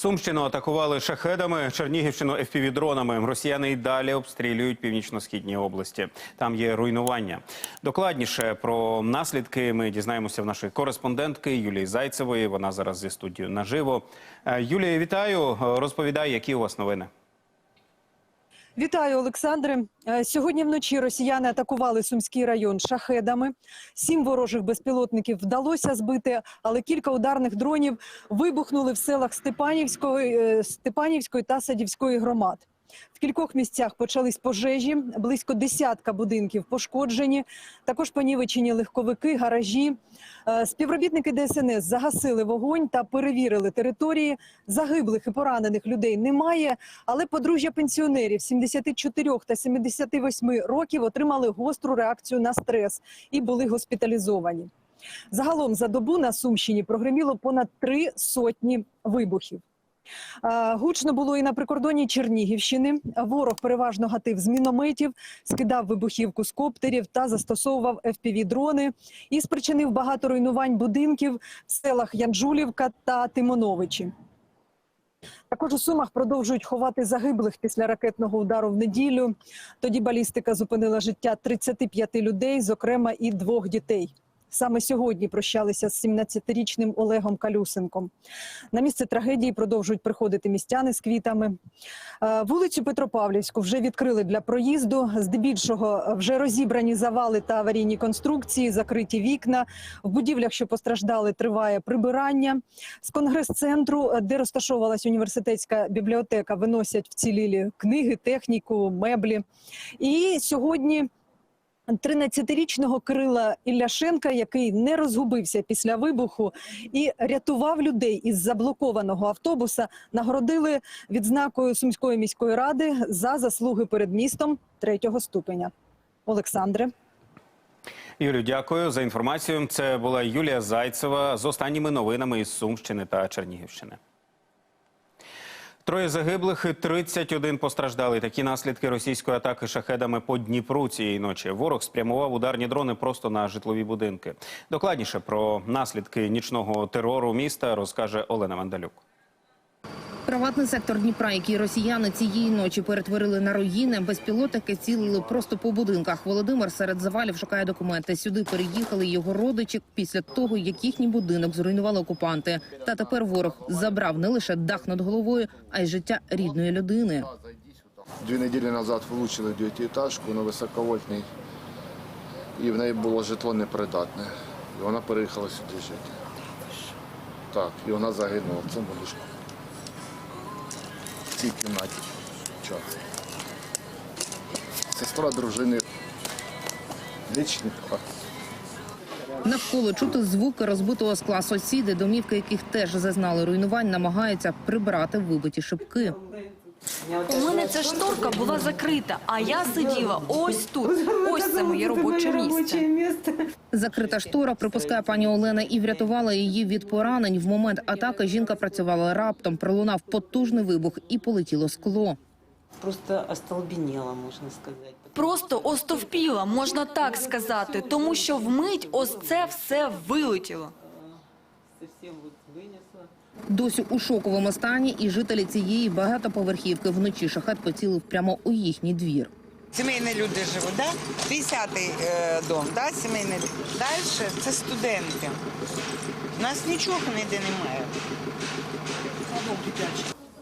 Сумщину атакували шахедами, Чернігівщину ФПВ-дронами. Росіяни й далі обстрілюють північно-східні області. Там є руйнування. Докладніше про наслідки ми дізнаємося в нашої кореспондентки Юлії Зайцевої. Вона зараз зі студією наживо. Е, Юлія, вітаю. Розповідай, які у вас новини. Вітаю, Олександре. Е, Сьогодні вночі росіяни атакували Сумський район шахедами. Сім ворожих безпілотників вдалося збити, але кілька ударних дронів вибухнули в селах Степанівської, е, Степанівської та Садівської громад. В кількох місцях почались пожежі, близько десятка будинків пошкоджені. Також понівечені легковики, гаражі. Е, Співробітники ДСНС загасили вогонь та перевірили території. Загиблих і поранених людей немає, але подружжя пенсіонерів 74 та 78 років отримали гостру реакцію на стрес і були госпіталізовані. Загалом за добу на Сумщині прогреміло понад три сотні вибухів. Е, Гучно було і на прикордонні Чернігівщини. Ворог переважно гатив з мінометів, скидав вибухівку з коптерів та застосовував FPV-дрони і спричинив багато руйнувань будинків в селах Янджулівка та Тимоновичі. Також у Сумах продовжують ховати загиблих після ракетного удару в неділю. Тоді балістика зупинила життя 35 людей, зокрема і двох дітей. Саме сьогодні прощалися з 17-річним Олегом Калюсенком. На місце трагедії продовжують приходити містяни з квітами. Е, Вулицю Петропавлівську вже відкрили для проїзду. Здебільшого вже розібрані завали та аварійні конструкції, закриті вікна. В будівлях, що постраждали, триває прибирання. З конгрес-центру, де розташовувалась університетська бібліотека, виносять вцілілі книги, техніку, меблі. І сьогодні 13-річного Кирила Ілляшенка, який не розгубився після вибуху і рятував людей із заблокованого автобуса, нагородили відзнакою Сумської міської ради за заслуги перед містом третього ступеня. Олександре. Юлію, дякую за інформацію. Це була Юлія Зайцева з останніми новинами із Сумщини та Чернігівщини. Троє загиблих і 31 постраждали. Такі наслідки російської атаки шахедами по Дніпру цієї ночі. Ворог спрямував ударні дрони просто на житлові будинки. Докладніше про наслідки нічного терору міста розкаже Олена Мандалюк. Приватний сектор Дніпра, який росіяни цієї ночі перетворили на руїни, безпілотники цілили просто по будинках. Володимир серед завалів шукає документи. Сюди переїхали його родичі після того, як їхній будинок зруйнували окупанти. Та тепер ворог забрав не лише дах над головою, а й життя рідної людини. Дві неділі назад влучили дев'ятиэтажку на високовольтній, і в неї було житло непридатне. І вона переїхала сюди жити. Так, і вона загинула в цьому ліжку. В цій кімнаті. Час. Сестра дружини лічника. Навколо чути звуки розбитого скла. Сусіди, домівки яких теж зазнали руйнувань, намагаються прибрати вибиті шибки. У мене ця шторка була закрита, а я сиділа ось тут. Ось це моє робоче місце. Закрита штора, припускає пані Олена, і врятувала її від поранень. В момент атаки жінка працювала раптом, пролунав потужний вибух і полетіло скло. Просто остолбенела, можна сказати. Просто остовпіла, можна так сказати, тому що вмить ось це все вилетіло. Досі у шоковому стані, і жителі цієї багатоповерхівки вночі шахет поцілив прямо у їхній двір. Сімейні люди живуть, да? 50-й е, дом, да? сімейний. Далі це студенти. У нас нічого ніде немає.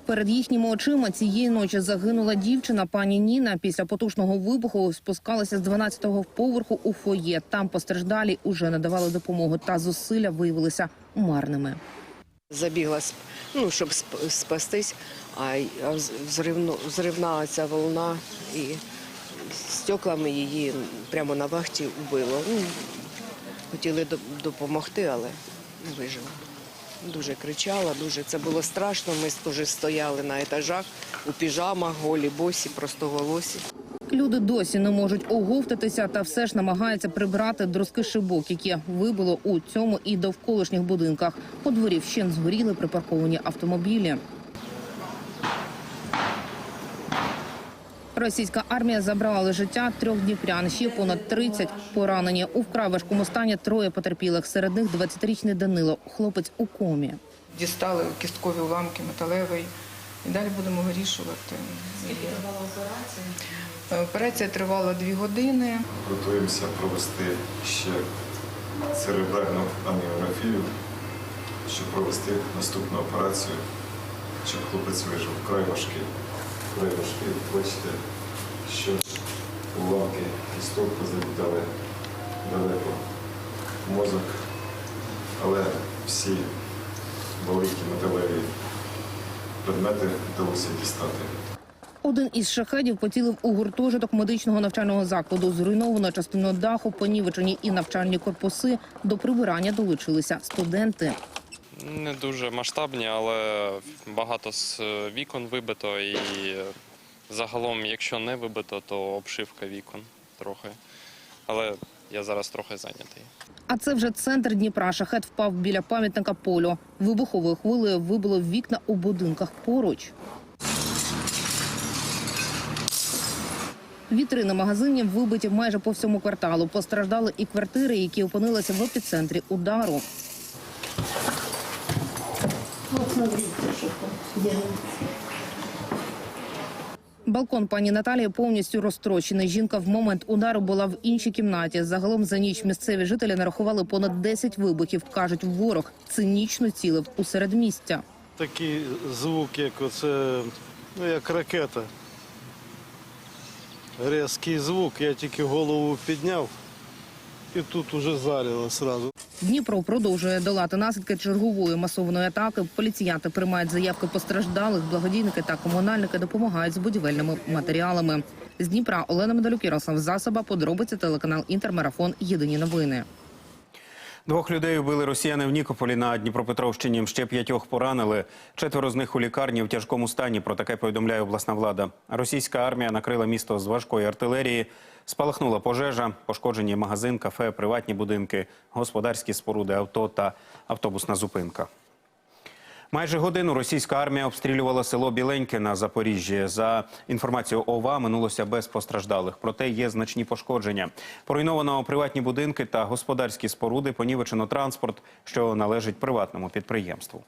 Перед їхніми очима цієї ночі загинула дівчина. Пані Ніна після потужного вибуху спускалася з 12-го поверху у фоє. Там постраждалі уже надавали допомогу, та зусилля виявилися марними. Забігла, ну, щоб спастись, а а взривна ця волна і стеклами її прямо на вахті вбило. Ну, хотіли допомогти, але не вижила. Дуже кричала, дуже це було страшно. Ми теж стояли на етажах у піжамах, голі, босі, просто голосі. Люди досі не можуть оговтатися та все ж намагаються прибрати друзки шибок, які вибило у цьому і довколишніх будинках. У дворі вщен згоріли припарковані автомобілі. Російська армія забрала життя трьох дніпрян. Ще понад 30 поранені. У вкрай важкому стані троє потерпілих. Серед них 20-річний Данило, хлопець у комі. дістали кісткові уламки металевий. І далі будемо вирішувати. Скільки тривала операція? Операція тривала дві години. Готуємося провести ще церебральну ангіографію, щоб провести наступну операцію, щоб хлопець вижив. Вкрай важкий. Вкрай важкий. Бачите, що уламки кісток позалітали далеко мозок, але всі великі металеві предмети вдалося дістати. Один із шахедів поцілив у гуртожиток медичного навчального закладу. Зруйновано частину даху, понівечені і навчальні корпуси. До прибирання долучилися студенти. Не дуже масштабні, але багато з вікон вибито і загалом, якщо не вибито, то обшивка вікон трохи. Але я зараз трохи зайнятий. А це вже центр Дніпра. Шахет впав біля пам'ятника полю. Вибуховою хвилею вибило вікна у будинках поруч. Вітрини магазинів вибиті майже по всьому кварталу. Постраждали і квартири, які опинилися в епіцентрі удару. Балкон пані Наталії повністю розтрощений. Жінка в момент удару була в іншій кімнаті. Загалом за ніч місцеві жителі нарахували понад 10 вибухів. кажуть, ворог цинічно цілив у середмістя. Такий звук, як оце, ну як ракета. Резкий звук, я тільки голову підняв і тут уже заріло сразу. Дніпро продовжує долати наслідки чергової масованої атаки. Поліціянти приймають заявки постраждалих. Благодійники та комунальники допомагають з будівельними матеріалами. З Дніпра Олена Медалюк, Ярослав Засоба. Подробиці телеканал Інтермарафон. Єдині новини. Двох людей убили росіяни в Нікополі на Дніпропетровщині. Ще п'ятьох поранили. Четверо з них у лікарні в тяжкому стані. Про таке повідомляє обласна влада. Російська армія накрила місто з важкої артилерії. Спалахнула пожежа, пошкоджені магазин, кафе, приватні будинки, господарські споруди, авто та автобусна зупинка. Майже годину російська армія обстрілювала село Біленьке на Запоріжжі. За інформацією ОВА минулося без постраждалих. Проте є значні пошкодження. Поруйновано приватні будинки та господарські споруди, понівечено транспорт, що належить приватному підприємству.